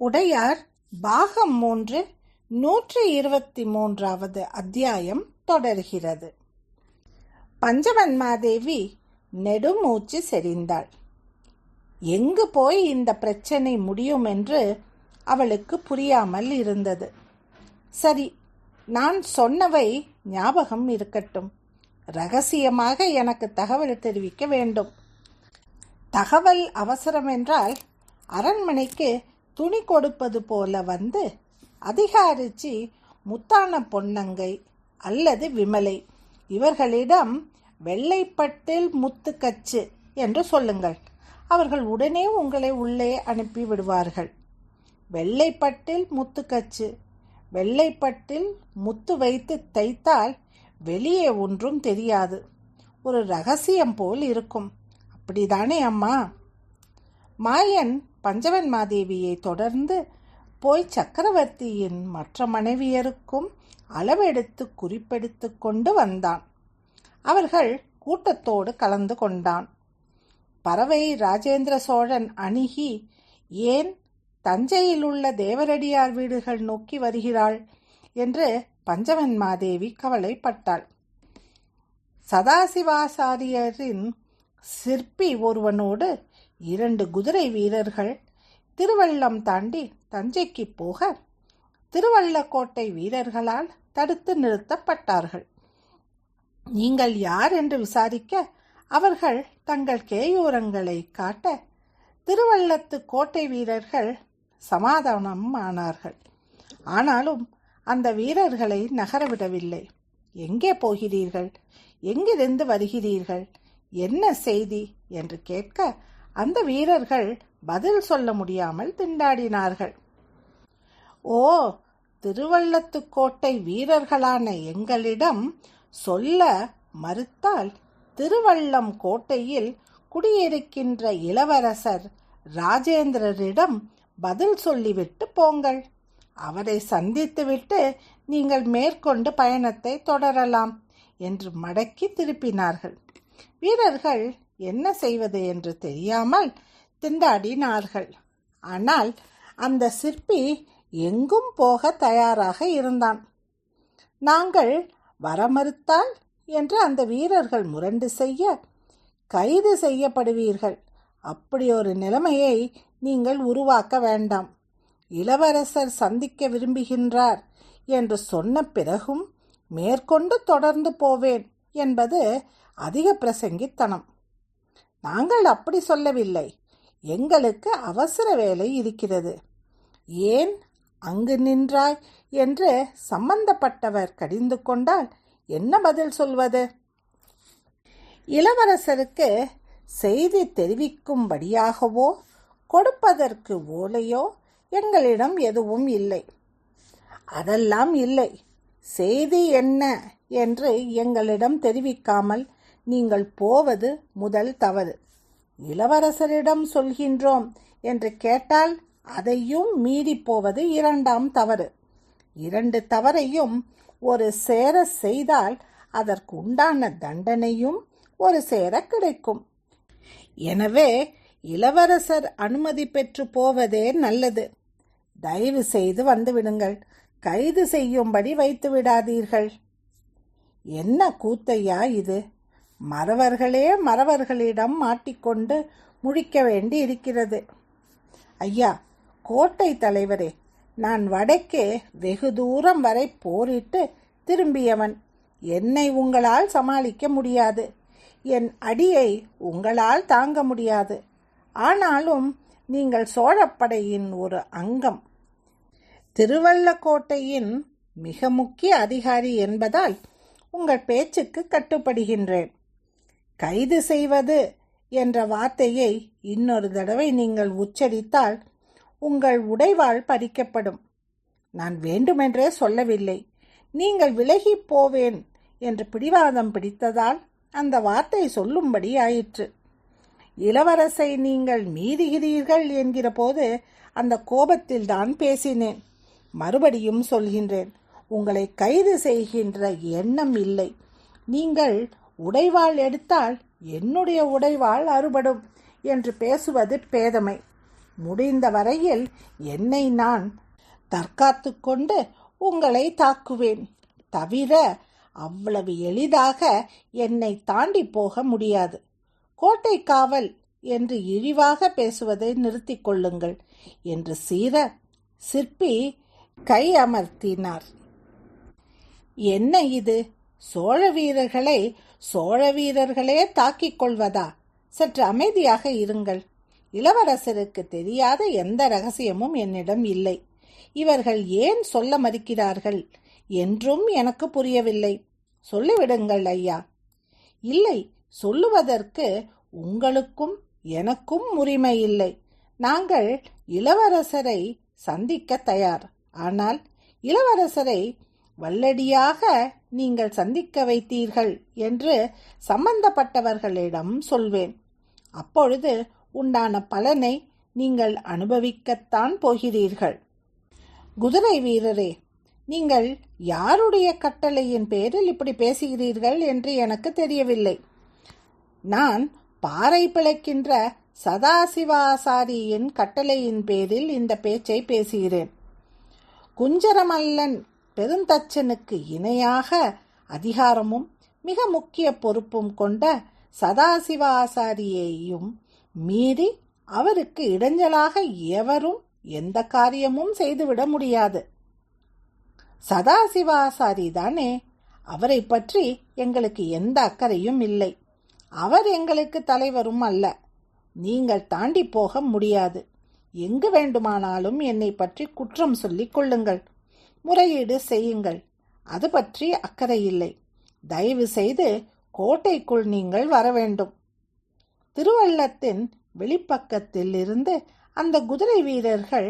உடையார் பாகம் மூன்று நூற்றி இருபத்தி மூன்றாவது அத்தியாயம் தொடர்கிறது. பஞ்சவன்மாதேவி நெடுமூச்சு செறிந்தாள். எங்கு போய் இந்த பிரச்சனை முடியும் என்று அவளுக்கு புரியாமல் இருந்தது. சரி நான் சொன்னவை ஞாபகம் இருக்கட்டும். ரகசியமாக எனக்கு தகவல் தெரிவிக்க வேண்டும். தகவல் அவசரம் என்றால் அரண்மனைக்கு துணி கொடுப்பது போல வந்து அதிகாரிச்சி முத்தான பொன்னங்கை அல்லது விமலை. இவர்களிடம் வெள்ளைப்பட்டில் முத்துக்கச்சு என்று சொல்லுங்கள். அவர்கள் உடனே உங்களை உள்ளே அனுப்பி விடுவார்கள். வெள்ளைப்பட்டில் முத்துக்கச்சு வெள்ளைப்பட்டில் முத்து வைத்து தைத்தால் வெளியே ஒன்றும் தெரியாது. ஒரு ரகசியம் போல் இருக்கும். அப்படிதானே அம்மா? மாயன் பஞ்சவன் மாதேவியை தொடர்ந்து போய் சக்கரவர்த்தியின் மற்ற மனைவியருக்கும் அளவெடுத்து குறிப்பெடுத்து கொண்டு வந்தான். அவர்கள் கூட்டத்தோடு கலந்து கொண்டான். பறவை ராஜேந்திர சோழன் அணுகி ஏன் தஞ்சையில் உள்ள தேவரடியார் வீடுகள் நோக்கி வருகிறாள்? என்று பஞ்சவன் மாதேவி கவலைப்பட்டாள். சதாசிவாசாரியரின் சிற்பி ஒருவனோடு இரண்டு குதிரை வீரர்கள் திருவள்ளம் தாண்டி தஞ்சைக்கு போக திருவள்ளக்கோட்டை வீரர்களால் தடுத்து நிறுத்தப்பட்டார்கள். நீங்கள் யார் என்று விசாரிக்க அவர்கள் தங்கள் கேயூரங்களை காட்ட திருவள்ளத்து கோட்டை வீரர்கள் சமாதானம் ஆனார்கள் ஆனாலும் அந்த வீரர்களை நகரவிடவில்லை. எங்கே போகிறீர்கள்? எங்கிருந்து வருகிறீர்கள்? என்ன செய்தி? என்று கேட்க அந்த வீரர்கள் பதில் சொல்ல முடியாமல் திண்டாடினார்கள். ஓ திருவள்ளத்துக்கோட்டை வீரர்களான எங்களிடம் சொல்ல மறுத்தால் திருவள்ளம் கோட்டையில் குடியிருக்கின்ற இளவரசர் ராஜேந்திரரிடம் பதில் சொல்லிவிட்டு போங்கள். அவரை சந்தித்துவிட்டு நீங்கள் மேற்கொண்டு பயணத்தை தொடரலாம் என்று மடக்கி திருப்பினார்கள். வீரர்கள் என்ன செய்வது என்று தெரியாமல் திண்டாடினார்கள். ஆனால் அந்த சிற்பி எங்கும் போக தயாராக இருந்தான். நாங்கள் வர மறுத்தால் என்று அந்த வீரர்கள் முரண்டு செய்ய கைது செய்யப்படுவீர்கள். அப்படி ஒரு நிலைமையை நீங்கள் உருவாக்க வேண்டாம். இளவரசர் சந்திக்க விரும்புகின்றார் என்று சொன்ன பிறகும் மேற்கொண்டு தொடர்ந்து போவேன் என்பது அதிக பிரசங்கித்தனம். நாங்கள் அப்படி சொல்லவில்லை. எங்களுக்கு அவசர வேலை இருக்கிறது. ஏன் அங்கு நின்றாய்? என்று சம்பந்தப்பட்டவர் கடிந்து கொண்டால் என்ன பதில் சொல்வது? இளவரசருக்கு செய்தி தெரிவிக்கும்படியாகவோ கொடுப்பதற்கு ஓலையோ எங்களிடம் எதுவும் இல்லை. அதெல்லாம் இல்லை. செய்தி என்ன என்று எங்களிடம் தெரிவிக்காமல் நீங்கள் போவது முதல் தவறு. இளவரசரிடம் சொல்கின்றோம் என்று கேட்டால் அதையும் மீறி போவது இரண்டாம் தவறு. இரண்டு தவறையும் ஒரு சேர செய்தால் அதற்கு உண்டான தண்டனையும் ஒரு சேர கிடைக்கும். எனவே இளவரசர் அனுமதி பெற்று போவதே நல்லது. தயவு செய்து வந்துவிடுங்கள். கைது செய்யும்படி வைத்து விடாதீர்கள் என்ன கூத்தையா இது? மறவர்களே மறவர்களிடம் மாட்டிக்கொண்டு முழிக்க வேண்டி இருக்கிறது ஐயா கோட்டை தலைவரே நான் வடக்கே வெகு தூரம் வரை போரிட்டு திரும்பியவன். என்னை உங்களால் சமாளிக்க முடியாது. என் அடியை உங்களால் தாங்க முடியாது. ஆனாலும் நீங்கள் சோழப்படையின் ஒரு அங்கம். திருவள்ளக்கோட்டையின் மிக முக்கிய அதிகாரி என்பதால் உங்கள் பேச்சுக்கு கட்டுப்படுகின்றேன். கைது செய்வது என்ற வார்த்தையை இன்னொரு தடவை நீங்கள் உச்சரித்தால் உங்கள் உடைவாள் பறிக்கப்படும். நான் வேண்டுமென்றே சொல்லவில்லை. நீங்கள் விலகி போவேன் என்று பிடிவாதம் பிடித்ததால் அந்த வார்த்தை சொல்லும்படி ஆயிற்று. இளவரசை நீங்கள் மீறுகிறீர்கள் என்கிற போது அந்த கோபத்தில் தான் பேசினேன். மறுபடியும் சொல்கின்றேன் உங்களை கைது செய்கின்ற எண்ணம் இல்லை. நீங்கள் உடைவாள் எடுத்தால் என்னுடைய உடைவாள் அறுபடும் என்று பேசுவது பேதமை. முடிந்த வரையில் என்னை நான் தற்காத்து கொண்டு உங்களை தாக்குவேன். தவிர அவ்வளவு எளிதாக என்னை தாண்டி போக முடியாது. கோட்டை காவல் என்று இழிவாக பேசுவதை நிறுத்திக் கொள்ளுங்கள் என்று சீர சிற்பி கை அமர்த்தினார். என்ன இது? சோழ வீரர்களை சோழ வீரர்களே தாக்கிக் கொள்வதா? சற்று அமைதியாக இருங்கள். இளவரசருக்கு தெரியாத எந்த ரகசியமும் என்னிடம் இல்லை. இவர்கள் ஏன் சொல்ல மறுக்கிறார்கள்? என்றும் எனக்கு புரியவில்லை. சொல்லிவிடுங்கள் ஐயா. இல்லை சொல்லுவதற்கு உங்களுக்கும் எனக்கும் உரிமை இல்லை. நாங்கள் இளவரசரை சந்திக்க தயார். ஆனால் இளவரசரை வல்லடியாக நீங்கள் சந்திக்க வைத்தீர்கள் என்று சம்பந்தப்பட்டவர்களிடம் சொல்வேன். அப்பொழுது உண்டான பலனை நீங்கள் அனுபவிக்கத்தான் போகிறீர்கள். குதிரை வீரரே நீங்கள் யாருடைய கட்டளையின் பேரில் இப்படி பேசுகிறீர்கள் என்று எனக்கு தெரியவில்லை. நான் பாறை பிழைக்கின்ற சதாசிவாசாரியின் கட்டளையின் பேரில் இந்த பேச்சை பேசுகிறேன். குஞ்சரமல்லன் பெருந்தச்சனுக்கு இணையாக அதிகாரமும் மிக முக்கிய பொறுப்பும் கொண்ட சதாசிவாசாரியையும் மீறி அவருக்கு இடைஞ்சலாக எவரும் எந்த காரியமும் செய்துவிட முடியாது. சதாசிவாசாரி தானே அவரை பற்றி எங்களுக்கு எந்த அக்கறையும் இல்லை. அவர் எங்களுக்கு தலைவரும் அல்ல. நீங்கள் தாண்டி போக முடியாது. எங்கு வேண்டுமானாலும் என்னை பற்றி குற்றம் சொல்லிக் கொள்ளுங்கள். முறையீடு செய்யுங்கள். அது பற்றி அக்கறை இல்லை. தயவு செய்து கோட்டைக்குள் நீங்கள் வர வேண்டும். திருவள்ளத்தின் வெளிப்பக்கத்தில் இருந்து அந்த குதிரை வீரர்கள்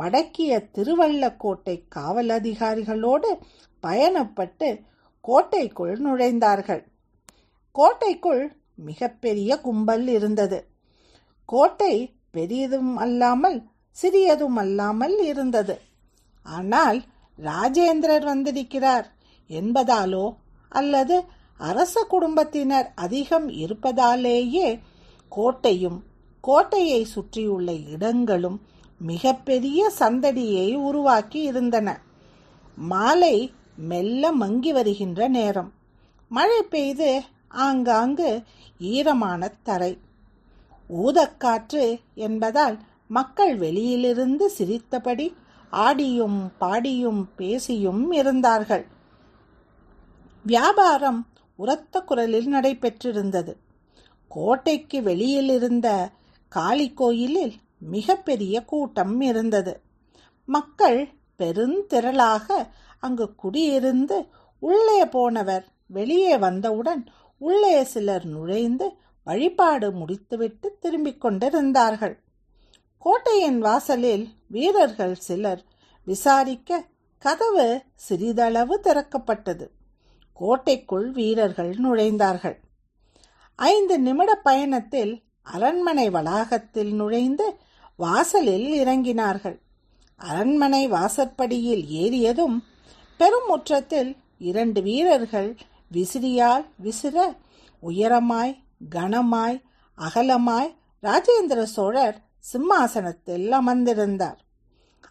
மடக்கிய திருவள்ளக்கோட்டை காவல் அதிகாரிகளோடு பயணப்பட்டு கோட்டைக்குள் நுழைந்தார்கள். கோட்டைக்குள் மிகப்பெரிய கும்பல் இருந்தது. கோட்டை பெரியதும் அல்லாமல் சிறியதும் அல்லாமல் இருந்தது. ஆனால் ராஜேந்திரர் வந்திருக்கிறார் என்பதாலோ அல்லது அரச குடும்பத்தினர் அதிகம் இருப்பதாலேயே கோட்டையும் கோட்டையை சுற்றியுள்ள இடங்களும் மிகப்பெரிய சந்தடியை உருவாக்கி இருந்தன. மாலை மெல்ல மங்கி வருகின்ற நேரம். மழை பெய்து ஆங்காங்கு ஈரமான தரை. ஊதக்காற்று என்பதால் மக்கள் வெளியிலிருந்து சிரித்தபடி ஆடியும் பாடியும் பேசியும் இருந்தார்கள். வியாபாரம் உரத்த குரலில் நடைபெற்றிருந்தது. கோட்டைக்கு வெளியில் இருந்த காளி கோயிலில் மிகப்பெரிய கூட்டம் இருந்தது. மக்கள் பெருந்திரளாக அங்கு குடியிருந்து உள்ளே போனவர் வெளியே வந்தவுடன் உள்ளே சிலர் நுழைந்து வழிபாடு முடித்துவிட்டு திரும்பிக் கொண்டிருந்தார்கள். கோட்டையின் வாசலில் வீரர்கள் சிலர் விசாரிக்க கதவு சிறிதளவு திறக்கப்பட்டது. கோட்டைக்குள் வீரர்கள் நுழைந்தார்கள். ஐந்து நிமிட பயணத்தில் அரண்மனை வளாகத்தில் நுழைந்து வாசலில் இறங்கினார்கள். அரண்மனை வாசற்படியில் ஏறியதும் பெருமுற்றத்தில் இரண்டு வீரர்கள் விசிறியால் விசிற உயரமாய் கனமாய் அகலமாய் ராஜேந்திர சோழர் சிம்மாசனத்தில் அமர்ந்திருந்தார்.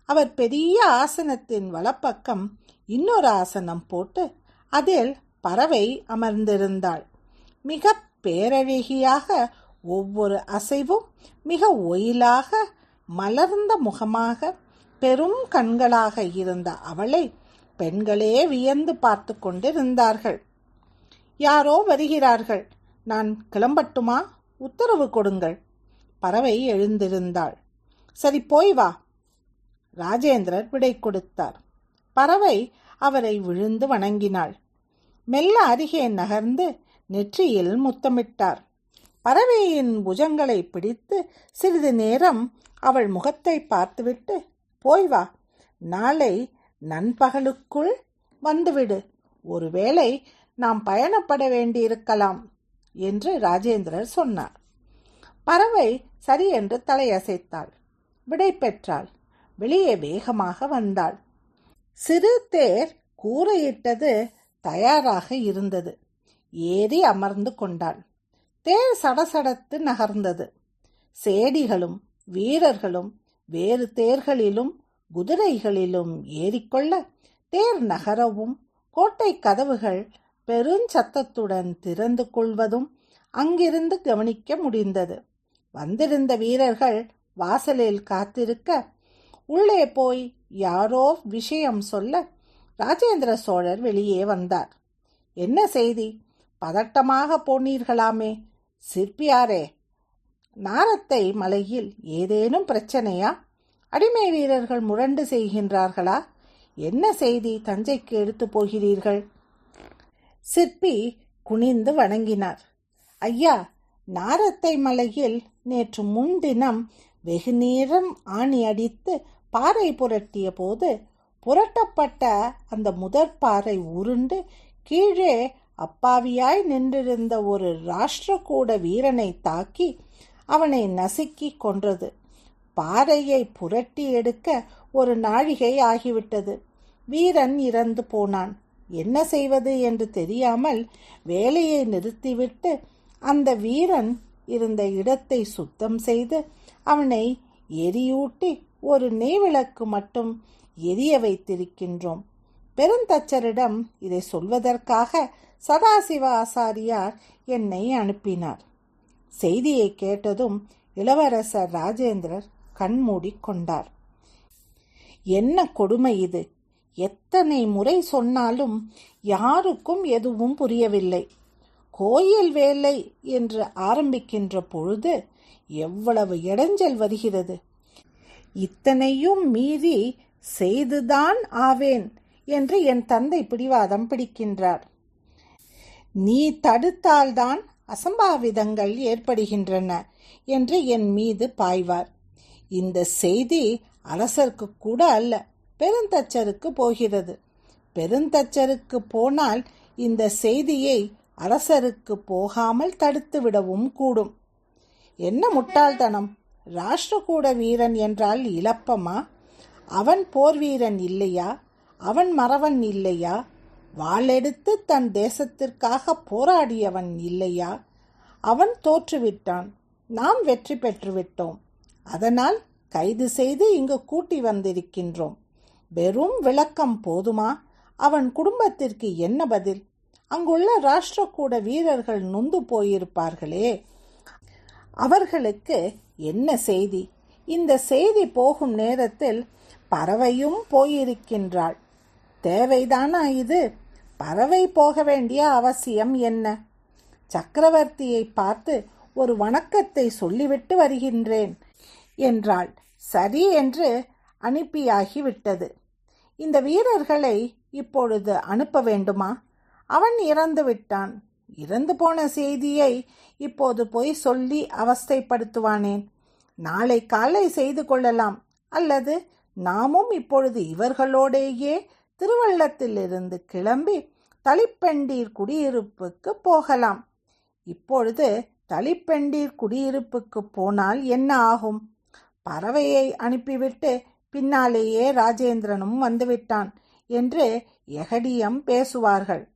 அவர் பெரிய ஆசனத்தின் வலப்பக்கம் இன்னொரு ஆசனம் போட்டு அதில் பறவை அமர்ந்திருந்தாள். மிக பேரழகியாக ஒவ்வொரு அசைவும் மிக ஒயிலாக மலர்ந்த முகமாக பெரும் கண்களாக இருந்த அவளை பெண்களே வியந்து பார்த்து கொண்டிருந்தார்கள். யாரோ வருகிறார்கள். நான் கிளம்பட்டுமா? உத்தரவு கொடுங்கள். பறவை எழுந்திருந்தாள். சரி போய் வா. ராஜேந்திரர் விடை கொடுத்தார். பறவை அவரை விழுந்து வணங்கினாள். மெல்ல அருகே நகர்ந்து நெற்றியில் முத்தமிட்டார். பறவையின் புஜங்களை பிடித்து சிறிது நேரம் அவள் முகத்தை பார்த்துவிட்டு போய் வா நாளை நண்பகலுக்குள் வந்துவிடு. ஒருவேளை நாம் பயணப்பட வேண்டியிருக்கலாம் என்று ராஜேந்திரர் சொன்னார். பறவை சரி என்று தலையசைத்தாள். விடை பெற்றாள். வெளியே வேகமாக வந்தாள். சிறு தேர் கூரையிட்டது தயாராக இருந்தது. ஏறி அமர்ந்து கொண்டாள். தேர் சடசடத்து நகர்ந்தது. சேடிகளும் வீரர்களும் வேறு தேர்களிலும் குதிரைகளிலும் ஏறிக்கொள்ள தேர் நகரவும் கோட்டை கதவுகள் பெருஞ்சத்தத்துடன் திறந்து கொள்வதும் அங்கிருந்து கவனிக்க முடிந்தது. வந்திருந்த வீரர்கள் வாசலில் காத்திருக்க உள்ளே போய் யாரோ விஷயம் சொல்ல ராஜேந்திர சோழர் வெளியே வந்தார். என்ன செய்தி? பதட்டமாக போனீர்களாமே சிற்பியாரே. நாரத்தை மலையில் ஏதேனும் பிரச்சனையா? அடிமை வீரர்கள் முரண்டு செய்கின்றார்களா? என்ன செய்தி தஞ்சைக்கு எடுத்து போகிறீர்கள்? சிற்பி குனிந்து வணங்கினார். ஐயா நாரத்தை மலையில் நேற்று முன்தினம் வெகுநேரம் ஆணி அடித்து பாறை புரட்டிய போது புரட்டப்பட்ட அந்த முதற் பாறை உருண்டு கீழே அப்பாவியாய் நின்றிருந்த ஒரு ராஷ்டிரகூட வீரனை தாக்கி அவனை நசுக்கி கொன்றது. பாறையை புரட்டி எடுக்க ஒரு நாழிகை ஆகிவிட்டது. வீரன் இறந்து போனான். என்ன செய்வது என்று தெரியாமல் வேலையை நிறுத்திவிட்டு அந்த வீரன் இருந்த இடத்தை சுத்தம் செய்து அவனை எரியூட்டி ஒரு நெய்விளக்கு மட்டும் எரிய வைத்திருக்கின்றோம். பெருந்தச்சரிடம் இதை சொல்வதற்காக சதாசிவ ஆசாரியார் என்னை அனுப்பினார். செய்தியை கேட்டதும் இளவரசர் ராஜேந்திரர் கண்மூடிக் கொண்டார். என்ன கொடுமை இது? எத்தனை முறை சொன்னாலும் யாருக்கும் எதுவும் புரியவில்லை. கோயில் வேலை என்று ஆரம்பிக்கின்ற பொழுது எவ்வளவு இடைஞ்சல் வருகிறது. இத்தனையும் மீறி செய்துதான் ஆவேன் என்று என் தந்தை பிடிவாதம் பிடிக்கின்றார். நீ தடுத்தால்தான் அசம்பாவிதங்கள் ஏற்படுகின்றன என்று என் மீது பாய்வார். இந்த செய்தி அரசருக்கு கூட அல்ல பெருந்தச்சருக்கு போகிறது. பெருந்தச்சருக்கு போனால் இந்த செய்தியை அரசருக்கு போகாமல் தடுத்து விடவும் கூடும். என்ன முட்டாள்தனம்? ராஷ்டிரகூட வீரன் என்றால் இளப்பமா அவன் போர் வீரன் இல்லையா? அவன் மறவன் இல்லையா? வாளெடுத்து தன் தேசத்திற்காக போராடியவன் இல்லையா? அவன் தோற்றுவிட்டான். நாம் வெற்றி பெற்றுவிட்டோம். அதனால் கைது செய்து இங்கு கூட்டி வந்திருக்கின்றோம். வெறும் விளக்கம் போதுமா? அவன் குடும்பத்திற்கு என்ன பதில்? அங்குள்ள ராஷ்டிரக்கூட வீரர்கள் நொந்து போயிருப்பார்களே. அவர்களுக்கு என்ன செய்தி? இந்த செய்தி போகும் நேரத்தில் பறவையும் போயிருக்கின்றாள். தேவைதானா இது? பறவை போக வேண்டிய அவசியம் என்ன? சக்கரவர்த்தியை பார்த்து ஒரு வணக்கத்தை சொல்லிவிட்டு வருகின்றேன் என்றாள். சரி என்று அனுப்பியாகிவிட்டது. இந்த வீரர்களை இப்பொழுது அனுப்ப வேண்டுமா? அவன் இறந்து விட்டான். இறந்து போன செய்தியை இப்போது போய் சொல்லி அவஸ்தைப்படுத்துவானேன் நாளை காலை செய்து கொள்ளலாம். அல்லது நாமும் இப்பொழுது இவர்களோடேயே திருவள்ளத்திலிருந்து கிளம்பி தளிப்பெண்டீர் குடியிருப்புக்கு போகலாம். இப்பொழுது தளிப்பெண்டீர் குடியிருப்புக்கு போனால் என்ன ஆகும்? பறவையை அனுப்பிவிட்டு பின்னாலேயே ராஜேந்திரனும் வந்துவிட்டான் என்று எகடியம் பேசுவார்கள்.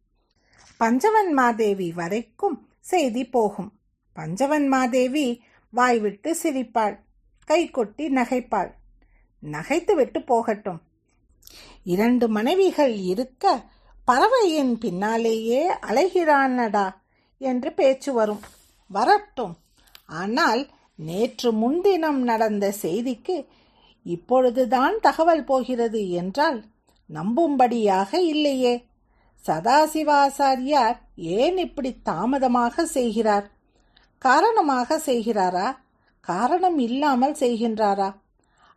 பஞ்சவன் மாதேவி வரைக்கும் செய்தி போகும். பஞ்சவன் மாதேவி வாய்விட்டு சிரிப்பாள் கை கொட்டி நகைப்பாள். நகைத்துவிட்டு போகட்டும். இரண்டு மனைவிகள் இருக்க பறவையின் பின்னாலேயே அலைகிறானடா என்று பேச்சு வரும். வரட்டும். ஆனால் நேற்று முன்தினம் நடந்த செய்திக்கு இப்பொழுதுதான் தகவல் போகிறது என்றால் நம்பும்படியாக இல்லையே. சதாசிவாசாரியார் ஏன் இப்படி தாமதமாக செய்கிறார்? காரணமாக செய்கிறாரா? காரணம் இல்லாமல் செய்கின்றாரா?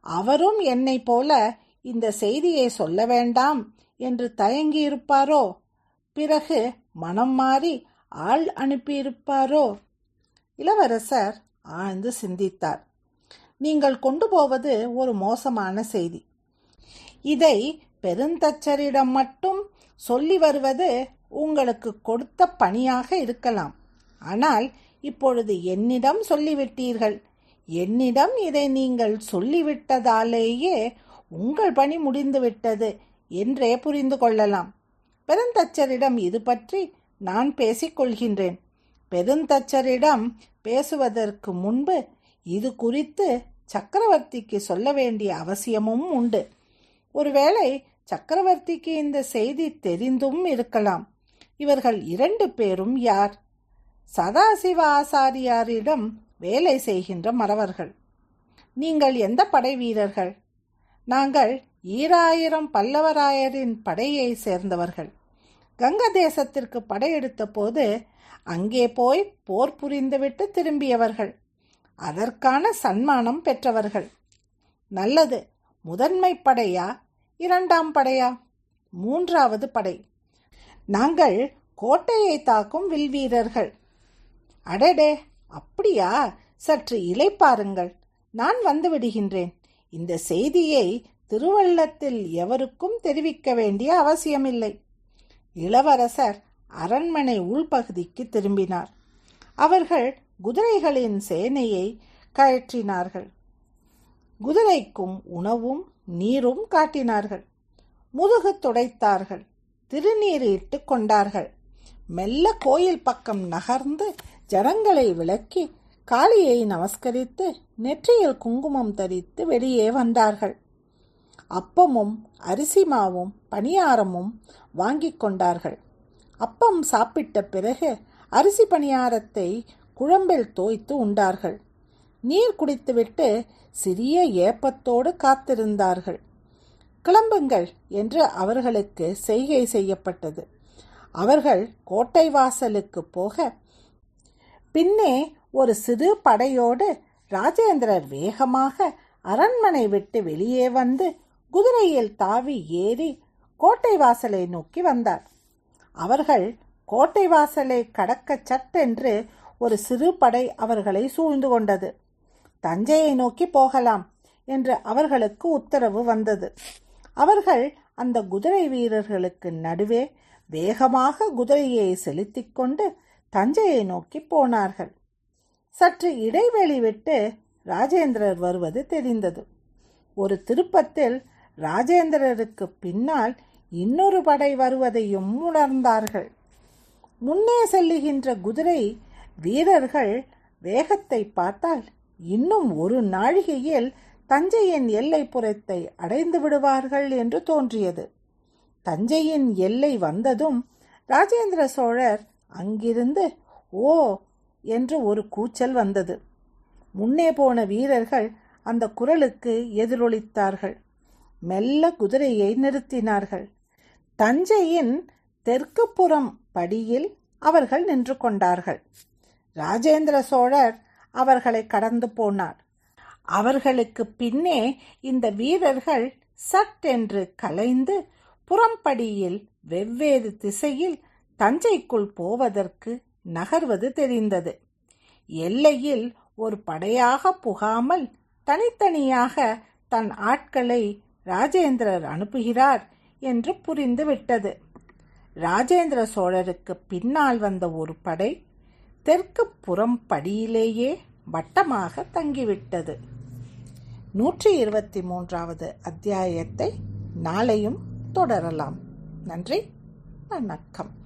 அவரும் என்னை போல இந்த செய்தியை சொல்ல வேண்டாம் என்று தயங்கியிருப்பாரோ? பிறகு மனம் மாறி ஆள் அனுப்பியிருப்பாரோ? இளவரசர் ஆழ்ந்து சிந்தித்தார். நீங்கள் கொண்டு போவது ஒரு மோசமான செய்தி. இதை பெருந்தச்சரிடம் மட்டும் சொல்லி வருவது உங்களுக்கு கொடுத்த பணியாக இருக்கலாம். ஆனால் இப்பொழுது என்னிடம் சொல்லிவிட்டீர்கள். என்னிடம் இதை நீங்கள் சொல்லிவிட்டதாலேயே உங்கள் பணி முடிந்துவிட்டது என்றே புரிந்து கொள்ளலாம். பெருந்தச்சரிடம் இது பற்றி நான் பேசிக்கொள்கின்றேன். பெருந்தச்சரிடம் பேசுவதற்கு முன்பு இது குறித்து சக்கரவர்த்திக்கு சொல்ல வேண்டிய அவசியமும் உண்டு. ஒருவேளை சக்கரவர்த்திக்கு இந்த செய்தி தெரிந்தும் இருக்கலாம். இவர்கள் இரண்டு பேரும் யார்? சதாசிவ ஆசாரியாரிடம் வேலை செய்கின்ற மறவர்கள். நீங்கள் எந்த படை வீரர்கள்? நாங்கள் ஈராயிரம் பல்லவராயரின் படையை சேர்ந்தவர்கள். கங்க தேசத்திற்கு படையெடுத்த போது அங்கே போய் போர் புரிந்துவிட்டு திரும்பியவர்கள். அதற்கான சன்மானம் பெற்றவர்கள். நல்லது முதன்மை படையா? இரண்டாம் படையா? மூன்றாவது படை. நாங்கள் கோட்டையை தாக்கும் வில்வீரர்கள். அடடே அப்படியா? சற்று இலைப்பாருங்கள் நான் வந்து விடுகின்றேன். இந்த செய்தியை திருவள்ளத்தில் எவருக்கும் தெரிவிக்க வேண்டிய அவசியமில்லை. இளவரசர் அரண்மனை உள்பகுதிக்கு திரும்பினார். அவர்கள் குதிரைகளின் சேனையை கழற்றினார்கள். குதிரைக்கும் உணவும் நீரும் காட்டினார்கள். முதுகு துடைத்தார்கள். திருநீர் இட்டு கொண்டார்கள். மெல்ல கோயில் பக்கம் நகர்ந்து ஜனங்களை விளக்கி காளியை நமஸ்கரித்து நெற்றியில் குங்குமம் தரித்து வெளியே வந்தார்கள். அப்பமும் அரிசி மாவும் பணியாரமும் வாங்கி கொண்டார்கள். அப்பம் சாப்பிட்ட பிறகு அரிசி பணியாரத்தை குழம்பில் தோய்த்து உண்டார்கள். நீர் குடித்துவிட்டு சிறிய ஏப்பத்தோடு காத்திருந்தார்கள். கிளம்புங்கள் என்று அவர்களுக்கு செய்கை செய்யப்பட்டது. அவர்கள் கோட்டை வாசலுக்கு போக பின்னே ஒரு சிறு படையோடு ராஜேந்திரர் வேகமாக அரண்மனை விட்டு வெளியே வந்து குதிரையில் தாவி ஏறி கோட்டை வாசலை நோக்கி வந்தார். அவர்கள் கோட்டை வாசலை கடக்க சட்டென்று ஒரு சிறு படை அவர்களை சூழ்ந்து கொண்டது. தஞ்சையை நோக்கி போகலாம் என்று அவர்களுக்கு உத்தரவு வந்தது. அவர்கள் அந்த குதிரை வீரர்களுக்கு நடுவே வேகமாக குதிரையை செலுத்தி கொண்டு தஞ்சையை நோக்கி போனார்கள். சற்று இடைவெளி விட்டு ராஜேந்திரர் வருவது தெரிந்தது. ஒரு திருப்பத்தில் ராஜேந்திரருக்கு பின்னால் இன்னொரு படை வருவதையும் உணர்ந்தார்கள். முன்னே செல்லுகின்ற குதிரை வீரர்கள் வேகத்தை பார்த்தால் இன்னும் ஒரு நாழிகையில் தஞ்சையின் எல்லைப்புறத்தை அடைந்து விடுவார்கள் என்று தோன்றியது. தஞ்சையின் எல்லை வந்ததும் ராஜேந்திர சோழர் அங்கிருந்து ஓ என்று ஒரு கூச்சல் வந்தது. முன்னே போன வீரர்கள் அந்த குரலுக்கு எதிரொலித்தார்கள். மெல்ல குதிரையை நிறுத்தினார்கள். தஞ்சையின் தெற்கு புறம் படியில் அவர்கள் நின்று கொண்டார்கள். ராஜேந்திர சோழர் அவர்களை கடந்து போனார். அவர்களுக்கு பின்னே இந்த வீரர்கள் சட்டென்று கலைந்து புறம்படியில் வெவ்வேறு திசையில் தஞ்சைக்குள் போவதற்கு நகர்வது தெரிந்தது. எல்லையில் ஒரு படையாக புகாமல் தனித்தனியாக தன் ஆட்களை ராஜேந்திரர் அனுப்புகிறார் என்று புரிந்துவிட்டது. ராஜேந்திர சோழருக்கு பின்னால் வந்த ஒரு படை தெற்கு புறம் படியிலேயே வட்டமாக தங்கிவிட்டது. நூற்றி இருபத்தி மூன்றாவது அத்தியாயத்தை நாளையும் தொடரலாம். நன்றி வணக்கம்.